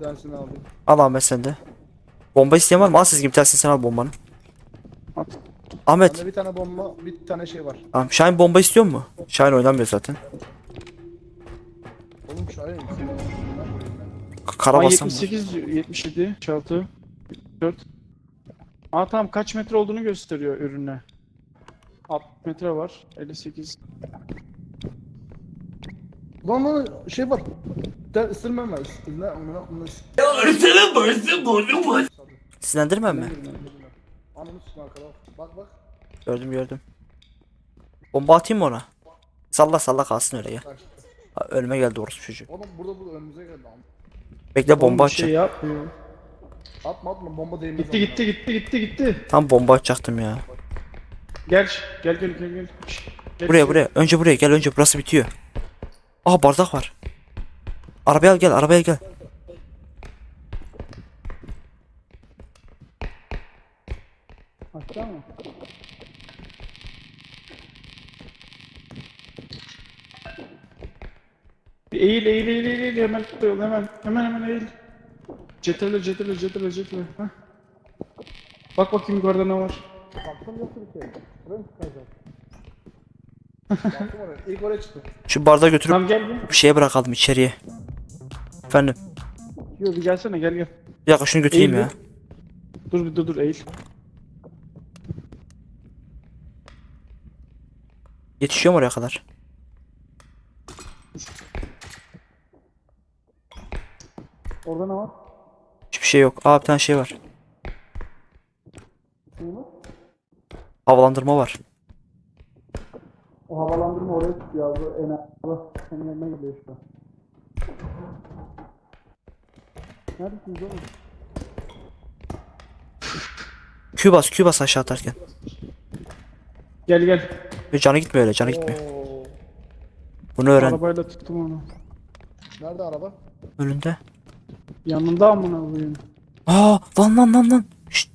Bir tanesini aldım. Al Ahmet sen de. Bomba isteyen var mı? Al siz gibi tersin sen al bombanı. At. Ahmet. Bende bir tane bomba, bir tane şey var. Tamam. Şahin bomba istiyor mu? Şahin oynamıyor zaten. Oğlum şu K- Kara Aa, bassam mı? 78, 77, 6, 4. Aa tamam kaç metre olduğunu gösteriyor ürüne. 60 metre var. 58. Lan lan şey var. Der ısırmam var. Ne amına amına. Sinirlendirmem mi? Ananı sıkma arkada. Bak bak. Gördüm gördüm. Bomba atayım mı ona? Salla salla kalsın öyle ya. Ha, Önüme geldi orası çocuğu. Oğlum burada burada önümüze geldi. am. Bekle bomba Oğlum bir atacağım. Şey yapmıyor. Atma atma bomba değmez. Gitti amına. gitti gitti gitti gitti. Tam bomba atacaktım ya. Gel gel gel gel gel. Gel. Buraya buraya. Önce buraya gel önce burası bitiyor. Aha bardak var. Arabaya gel arabaya gel. Aşağı mı? Bir eğil eğil eğil eğil eğil hemen tutuyor hemen hemen hemen eğil. Cetrele cetrele cetrele cetrele. Heh. Bak bakayım yukarıda ne var. Baktım yoksa bir şey. Buraya mı çıkacak? Baktım oraya. İlk oraya çıktım. Şu bardağı götürüp Tamam gel bir. bir şeye bırakalım içeriye. Efendim. Yo bir gelsene gel gel. Bir dakika şunu götüreyim Eğil ya. Dur bir dur dur eğil. Yetişiyor mu oraya kadar? Orada ne var? Hiçbir şey yok. Aa bir tane şey var. Havalandırma var. O havalandırma oraya çıkıyor abi. En Allah senin yanına geliyor işte. Neredesiniz oğlum? Q bas Q bas aşağı atarken. Gel gel. Ve canı gitmiyor öyle canı gitmiyor. Oo. Bunu öğren. Arabayla tuttum onu. Nerede araba? Önünde. Yanında amına koyayım. Aa lan lan lan lan. Şşt.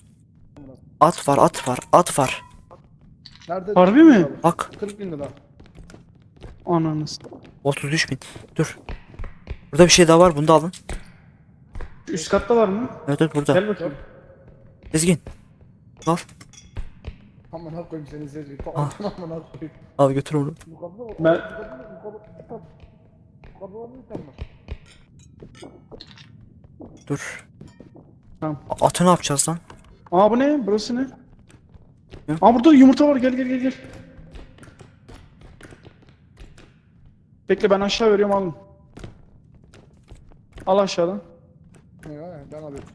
At var at var at var. Nerede? Harbi mi? Bak 40 bin lira. Ananız. 33 bin. Dur. Burada bir şey daha var bunu da alın. Üst katta var mı? Evet evet burada. Gel bakayım. Ezgin. Al. Aman koyayım seni izleyecek. Ah. Aman koyayım. Al götür onu. Ben? Dur. Tamam. Atı ne yapacağız lan? Aa bu ne? Burası ne? Aa burada yumurta var. Gel gel gel gel. Bekle ben aşağı veriyorum alın. Al aşağıdan. Ya, Ben alıyorum.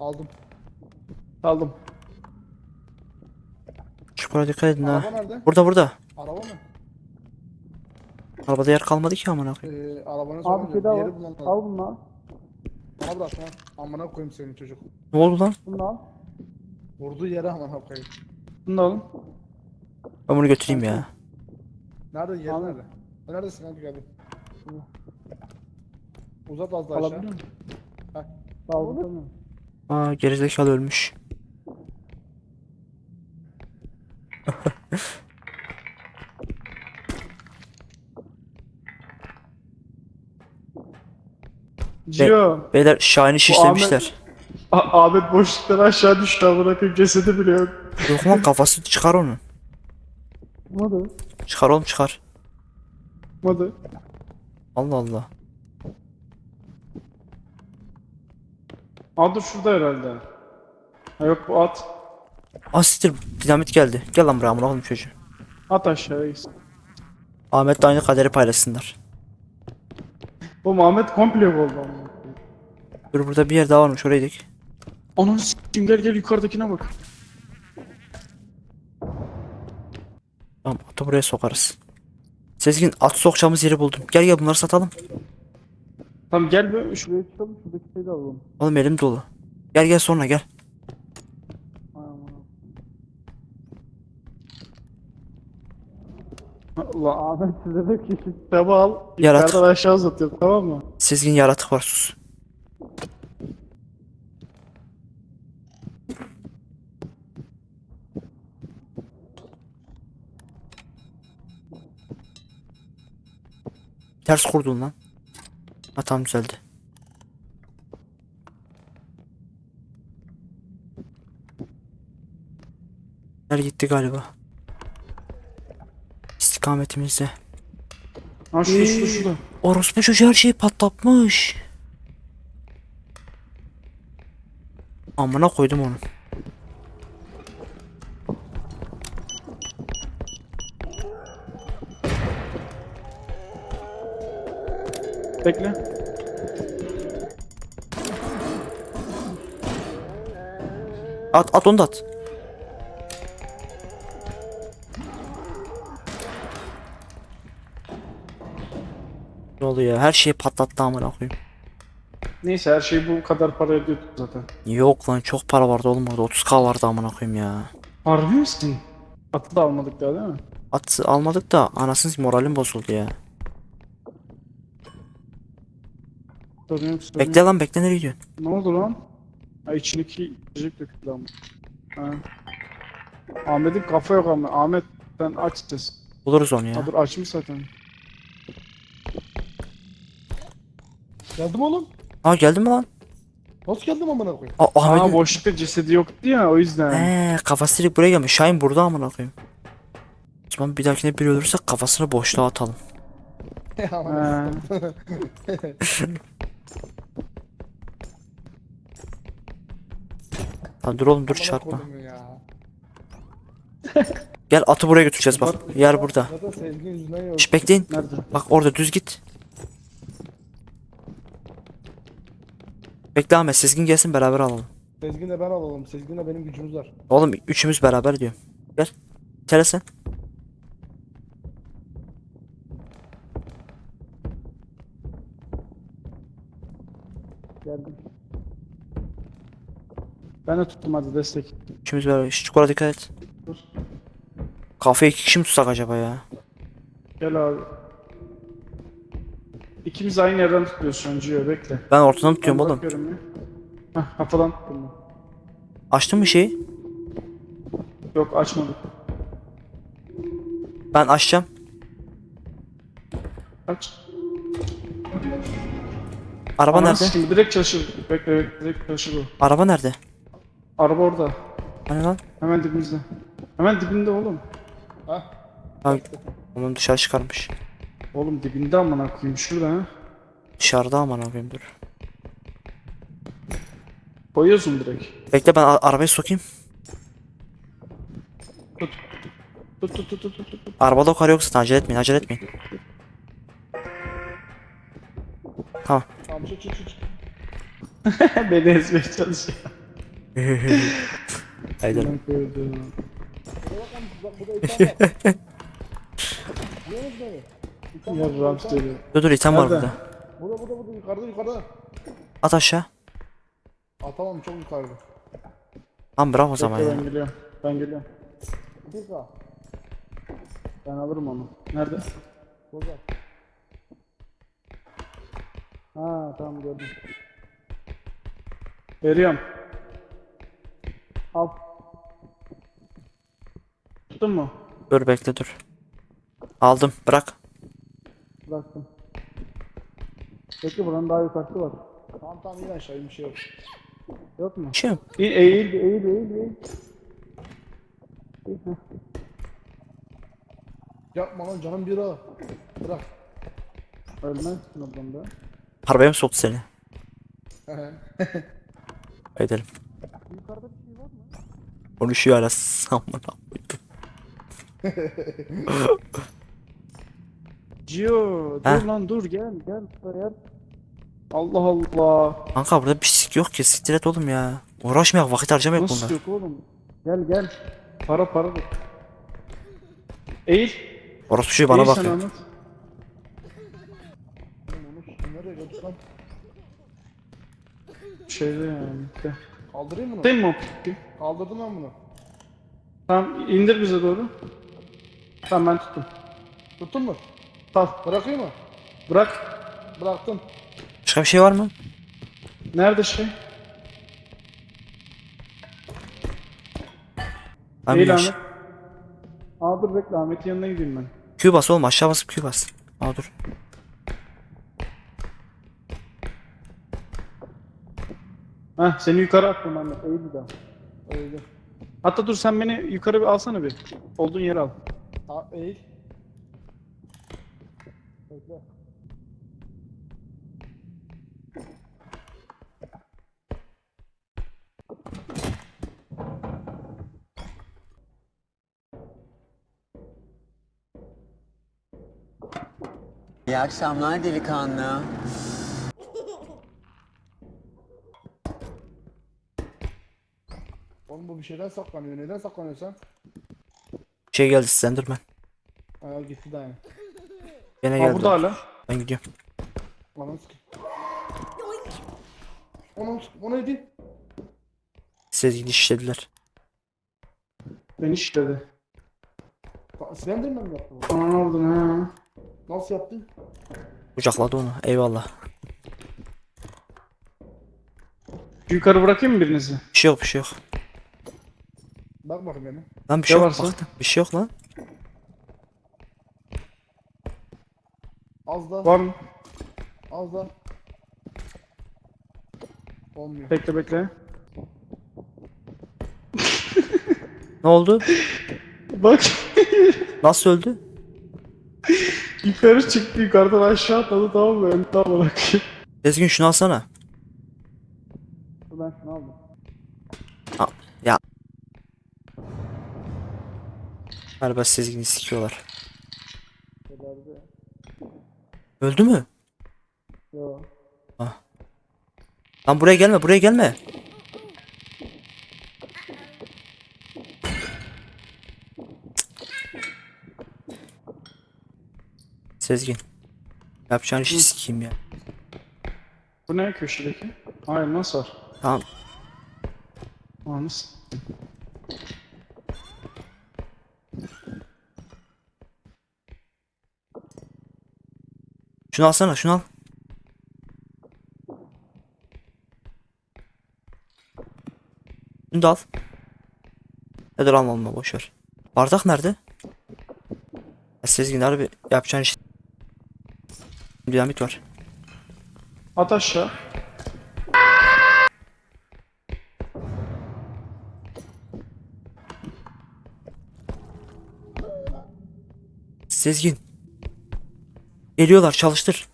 Aldım. Aldım. Çukura dikkat edin ha. Araba nerede? Burada burada. Araba mı? Arabada yer kalmadı ki amına koyayım. Ee, arabanın Abi şey daha var. yeri bulmam lazım. Al bunu. Bana bırak lan. Amına koyayım senin çocuk. Ne oldu lan? Bunu da al. Vurduğu yere amına koyayım. Bunu da alın. Ben bunu götüreyim ya. Nerede? Yeri Al. nerede? Neredesin kanka geldim. Uzat az daha aşağı. Alabiliyor musun? Heh. Aldım. Aa gerizekalı ölmüş. Cio. Beyler Şahin'i şişlemişler. A- Ahmet boşluktan aşağı düştü amına koyayım cesedi bile yok. Yok lan kafası çıkar onu. Çıkmadı. Çıkar oğlum çıkar. Çıkmadı. Allah Allah. Aa dur şurada herhalde. Ha yok bu at. Aa siktir dinamit geldi. Gel lan buraya amına koyayım çocuğu. At aşağıya gitsin. Ahmet'le aynı kaderi paylaşsınlar. Bu Ahmet komple oldu koyayım. Dur burada bir yer daha varmış oraya dik. Ananı s**eyim gel gel yukarıdakine bak. Tamam atı buraya sokarız. Sezgin at sokacağımız yeri buldum. Gel gel bunları satalım. Tamam gel be şuraya çıkalım şuradaki şeyi de alalım. Oğlum elim dolu. Gel gel sonra gel. Allah Ahmet size de ki kitabı al. Yarat. Yukarıdan aşağı uzatıyorum tamam mı? Sezgin yaratık var sus. Ters kurdun lan. Ha tamam düzeldi. Yer gitti galiba. İstikametimizde. Ha şurada şurada şurada. Orospu çocuğu her şeyi patlatmış. Amına koydum onu. Bekle. At at onu da at. Ne oluyor? Her şeyi patlattı amına koyayım. Neyse her şey bu kadar para ediyordu zaten. Yok lan çok para vardı oğlum orada 30k vardı amına koyayım ya. Harbi misin? Atı da almadık daha değil mi? At almadık da anasını moralim bozuldu ya. Sorun yok sorun Bekle yok. lan bekle nereye gidiyorsun? Ne oldu lan? Ha içindeki içecek döküldü ama. Ha. Ahmet'in kafa yok ama. Ahmet sen aç ses. Buluruz onu ya. Ha dur açmış zaten. Geldim oğlum. Aa geldin mi lan? Nasıl geldim amına koyayım? Aa Aa Ahmet'in... boşlukta cesedi yoktu ya o yüzden. Eee kafası direkt buraya gelmiş. Şahin burada amına koyayım. O zaman bir dahakine biri ölürse kafasını boşluğa atalım. Ha. Dur oğlum dur Amına çarpma. ya. Gel atı buraya götüreceğiz bak. Yer burada. Zaten Sezgin yüzünden yok. Şş bekleyin. Nerede? Bak orada düz git. Bekle Ahmet Sezgin gelsin beraber alalım. Sezgin'le ben alalım. Sezgin'le benim gücümüz var. Oğlum üçümüz beraber diyorum. Gel. Tele sen. Geldim. Ben de tuttum hadi destek. Üçümüz beraber. Şu çukura dikkat et. Dur. Kafayı iki kişi mi tutsak acaba ya? Gel abi. İkimiz aynı yerden tutuyoruz şu an Gio bekle. Ben ortadan tutuyorum oğlum. bakıyorum ya. Hah kafadan tuttum ben. Açtın mı şeyi? Yok açmadık. Ben açacağım. Aç. Araba Ananı nerede? sikeyim, direkt çalışır. Bekle bekle direkt çalışır o. Araba nerede? Araba orada. Hani lan? Hemen dibimizde. Hemen dibinde oğlum. Ha? Ha, onu dışarı çıkarmış. Oğlum dibinde amına koyayım şurada ha. Dışarıda aman abim dur. Koyuyorsun direkt. Bekle ben a- arabayı sokayım. Tut tut tut tut tut tut. tut. Arabada o kar yok zaten acele etmeyin acele etmeyin. Tamam. Tamam çık çık çık. Beni ezmeye çalışıyor. Haydi. Var, Ya burada Ram insan var. söylüyor. Dur dur item var Nerede? burada. Burada burada burada yukarıda yukarıda. At aşağı. Atamam çok yukarıda. Tamam bravo o zaman Bekle ya. ben geliyorum. Ben geliyorum. Bir daha. Ben alırım onu. Nerede? Burada. Ha tamam gördüm. Veriyorum. Al. Tuttun mu? Dur bekle dur. Aldım bırak. Bıraktım. Peki buranın daha yukarısı var. Tamam tamam yine aşağı bir şey yok. Yok mu? Şey İyi, eğil, eğil, eğil, eğil. Yapma lan canım bir ha. Bırak. Ölmezsin oradan da. Arabaya mı soktu seni? Edelim. Yukarıda bir şey var mı? Konuşuyor hala samına. Gio, dur Heh. lan dur gel, gel buraya. Allah Allah. Kanka burada bir sik yok ki siktir et oğlum ya. Uğraşmayak vakit harcamak Nasıl bunlar. yok oğlum? Gel gel. Para para dur. Eğil. Orospu şey bana Eğil sen bakıyor. Ahmet. Oğlum onu şimdi nereye götürsem? Şeyde yani. Gel. Kaldırayım bunu. Değil mi o? Kaldırdım ben bunu. Tamam indir bize doğru. Tamam ben tuttum. Tuttun mu? Tamam Bırakayım mı? bırak. Bıraktım. Başka bir şey var mı? Nerede şey? Ben Eğil bir Ahmet. Aa dur bekle Ahmet'in yanına gideyim ben. Q bas oğlum aşağı basıp Q bas. Aa dur. Heh seni yukarı attım anne. Eğil bir daha. Öyle. Hatta dur sen beni yukarı bir alsana bir. Olduğun yere al. Ha, eğil. Bekle. İyi akşamlar delikanlı. Oğlum bu bir şeyden saklanıyor. Neden saklanıyor sen? Şey geldi Slenderman. Ha gitti daha yani. Gene Aa geldi. burada hala. Ben gidiyorum. Ananı sikeyim. Onu, onu edin. Sezgin işlediler. Beni işledi. Ka- Slenderman mi yaptı bu? Aa ne oldu ha? Nasıl yaptı? Kucakladı onu. Eyvallah. Yukarı bırakayım mı birinizi? Bir şey yok bir şey yok. Bak bakayım beni. Lan bir şey Ne yok varsa? baktım. Bir şey yok lan. Az da. Var mı? Az da. Olmuyor. Bekle bekle. Ne oldu? Bak Nasıl öldü? yukarı çıktı yukarıdan aşağı atladı tamam mı? Ben tam olarak. Sezgin şunu alsana. Ben şunu aldım. Galiba Sezgin'i sikiyorlar. Öldü mü? Yo. Lan buraya gelme buraya gelme. Sezgin. Yapacağın işi sikeyim ya. Bu ne köşedeki? Hayır nasıl var? Tamam. Aa Şunu alsana şunu al. Şunu da al. Ya dur alma alma boşver. Bardak nerede? Ya Sezgin harbi yapacağın iş. Dinamit var. At aşağı. Sezgin. Geliyorlar çalıştır.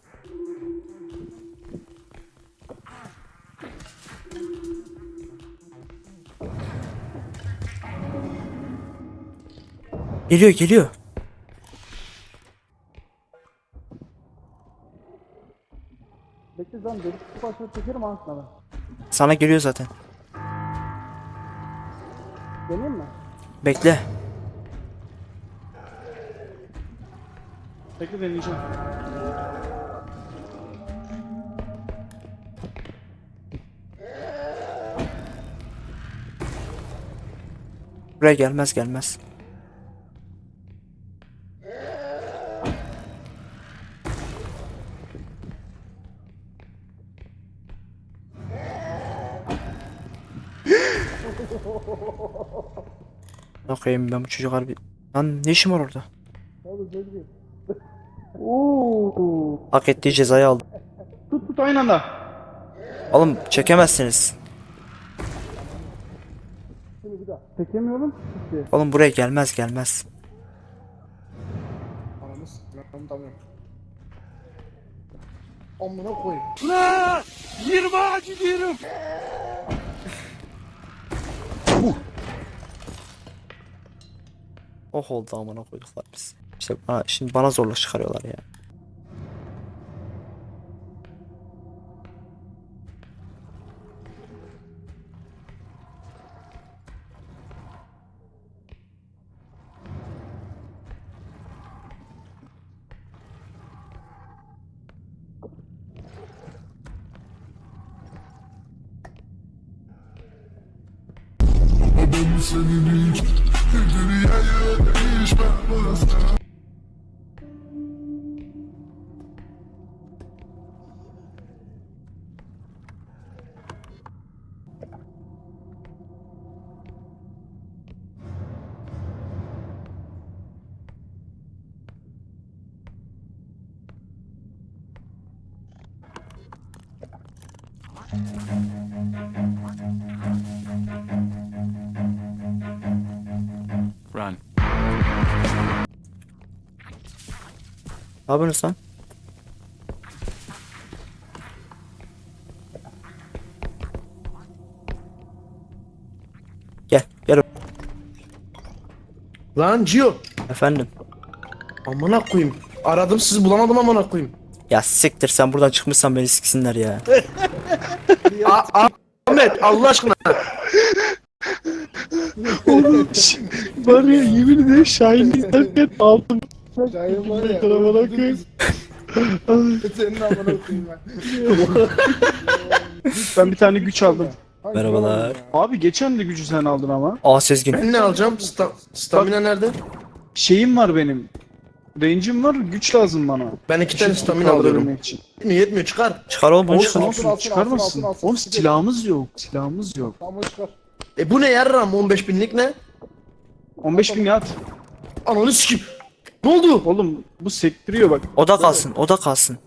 Geliyor geliyor. Bekle lan kutu başına çekerim aslında. Sana geliyor zaten. Deneyeyim mi? Bekle. Bekle deneyeceğim. Buraya gelmez gelmez. Bakayım ben bu çocuk harbi... Lan ne işim var orada? Ne oldu Cezgi? Oo. Hak ettiği cezayı aldı. Tut tut aynı anda. Oğlum çekemezsiniz. Şimdi bir daha. Çekemiyorum. Oğlum buraya gelmez gelmez. Ananı sikeyim. Ben onu tanıyorum. Amına koyayım. Oh oldu amına koyduklar. İşte şimdi bana zorla çıkarıyorlar ya. senin hiç Dünyaya değişmem asla Ne yapıyorsunuz lan? Gel, gel. Lan Gio. Efendim. Amına koyayım. Aradım sizi bulamadım amına koyayım. Ya siktir sen buradan çıkmışsan beni siksinler ya. A- A- Ahmet Allah aşkına. Var ya yemin ederim Şahin izlerken aldım. Şahin var ya. Tarafa bakayım. Senin amına koyayım ben. Ben bir tane güç aldım. Hangi Merhabalar. ya? Abi geçen de gücü sen aldın ama. Aa Sezgin. Ben ne alacağım? Sta- stamina nerede? Şeyim var benim. Range'im var, güç lazım bana. Ben iki tane Şu stamina alıyorum. kaldırabilmek için. Yetmiyor yetmiyor çıkar. Çıkar oğlum bunu Olsun çıkar. olsun Alsın, çıkarmasın. alsın, alsın. Oğlum silahımız yok. Silahımız yok. Tamam çıkar. E bu ne yarram 15 binlik ne? 15 bin at. Ananı sikeyim. Ne oldu? Oğlum bu sektiriyor bak. O da kalsın, o da kalsın.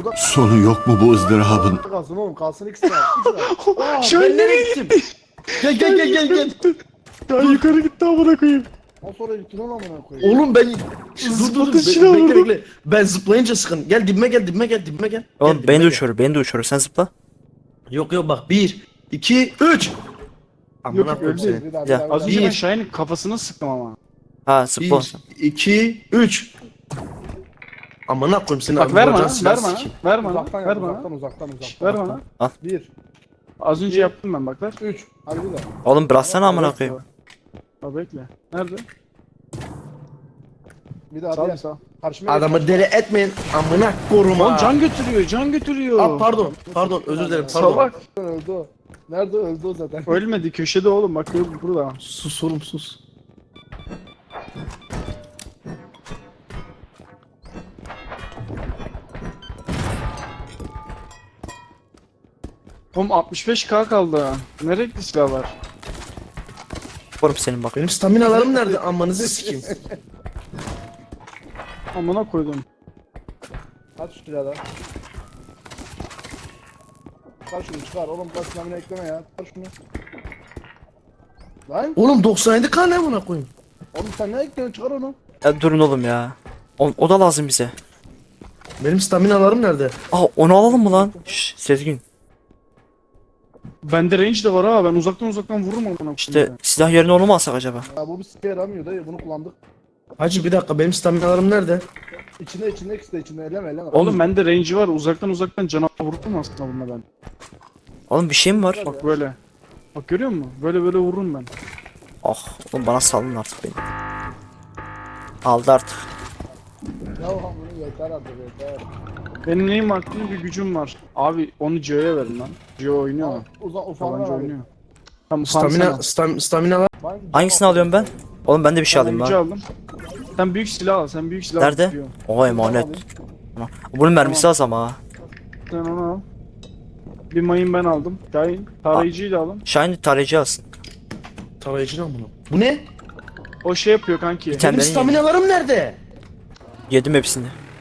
O da Sonu yok mu bu ızdırabın? kalsın oğlum kalsın ikisi de. İkisi de. Aa, ben nereye gittim? Gel gel gel gel gel. Ya yukarı gitti amına koyayım. O sonra gittin lan amına koyayım. Oğlum ben dur dur dur be- şuna bekle vurdum. bekle. Ben zıplayınca sıkın. Gel dibime gel dibime gel dibime gel. Oğlum Gel, beni de dibime uçurur, beni de uçurur. Sen zıpla. gel. Yok yok bak 1 2 3 Amına Yok, koyayım öldü. seni. Ya, Az önce ben Bir. Şahin'in kafasına sıktım ama. Ha. 1 2 3 Amına koyayım seni. Bak ver bana, vuracağın ver bana, sikeyim. ver bana, Uzaktan ver yap, bana. uzaktan uzaktan uzaktan. Ver bana. Bir, Az önce yaptım ben bak ver. üç. Hadi bir daha. Oğlum bıraksana amına koyayım. Ha bekle. Nerede? Bir daha Sağ diğer. sağ. Karşıma geç. Adamı deli etmeyin. Amına koruma. Oğlum can götürüyor, can götürüyor. Aa, pardon. Pardon özür dilerim. Pardon. Salak. Öldü o. Nerede öldü o zaten. Ölmedi köşede oğlum bak burada. Sus oğlum sus. Oğlum 65k kaldı. Nereye gitti silahlar? Oğlum senin bak. Benim staminalarım nerede? Amanızı sikeyim. Amına koydum. Kaç şu silahlar. Çıkar şunu çıkar. Oğlum kaç silahını ekleme ya. Çıkar şunu. Lan Oğlum 97 kan ne buna koyayım? oğlum sen ne ekliyorsun çıkar onu. Ya durun oğlum ya. O, o da lazım bize. Benim staminalarım nerede? Aa onu alalım mı lan? Şş, Sezgin. Bende range de var ha ben uzaktan uzaktan vururum amına koyayım. İşte ya. silah yerine onu mu alsak acaba? Ya bu bir sike yaramıyor dayı bunu kullandık. Hacı bir dakika benim staminalarım nerede? İçinde içinde ikisi de içinde eleme eleme. Oğlum bende range var uzaktan uzaktan canavar vururum aslında bununla ben. Oğlum bir şey mi var? Bak böyle. Bak görüyor musun? Böyle böyle vururum ben. Ah oğlum bana salın artık beni. Aldı artık. Ya bunu yeter artık yeter. Benim neyim var? Bir gücüm var. Abi onu Gio'ya verin lan. Gio oynuyor mu? Uzan Tabanca ver. oynuyor. Tamam Stamina stam, staminalar Ben- Hangisini alıyorum ben? Oğlum ben de bir şey alayım lan. aldım. Sen büyük silah al. Sen büyük silah Nerede? al. Gio. O emanet. Tamam. Bunun mermisi az ama ha. Sen onu al. Bir mayın ben aldım. Şahin. Tarayıcıyı da alın. Shine tarayıcı alsın. tarayıcı lan bunu. Bu ne? O şey yapıyor kanki. Benim benim yedim. staminalarım nerede? Yedim hepsini.